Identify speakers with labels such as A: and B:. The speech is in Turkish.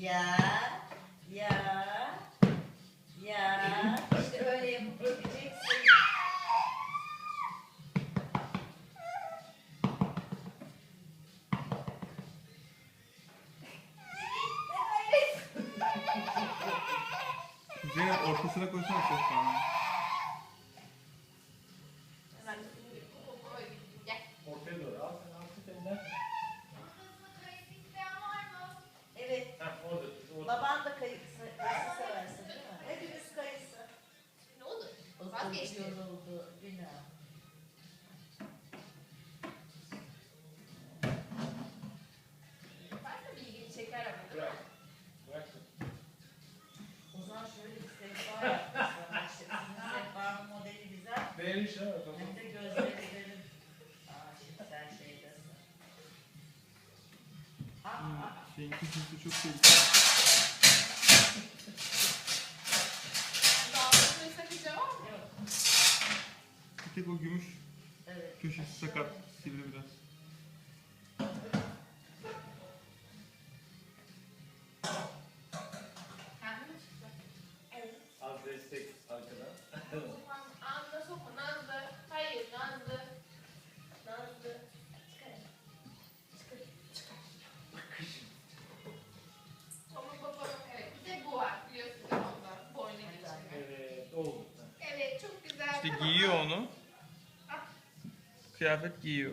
A: Ya, ya, ya. İşte öyle yapıp gideceksin.
B: Zeynep ortasına koysana çok
A: da kayısı, kayısı seversin değil mi? Hepimiz kayısı.
C: Ne olur? Vazgeçti.
A: yoruldu, günah.
C: Ben de bilgini çeker ama.
D: Bırak. Bırak.
A: O zaman şöyle bir sehpa yapmışlar. İşte sizin sehpanın modeli güzel.
D: Beğeniş ha tamam.
A: Hem de gözlerilerin. Aa şimdi sen şeydesin. Aa, aa,
B: Şeyin kızısı çok tehlikeli. Bir tek o gümüş
A: Evet.
B: köşesi sakat. Sivri biraz.
A: Evet.
D: Az destek arkadan.
C: Sokma, Ağzına sokma. Nazlı. Hayır Nazlı. Nazlı. Çıkar. Çıkar. Çıkar. Ama baba evet. Bir de bu var biliyorsun değil mi onda? Boynu geçiyor.
D: Evet oldu.
C: Evet çok güzel.
B: İşte
C: Tamam.
B: giyiyor onu. Kıyafet giyiyor.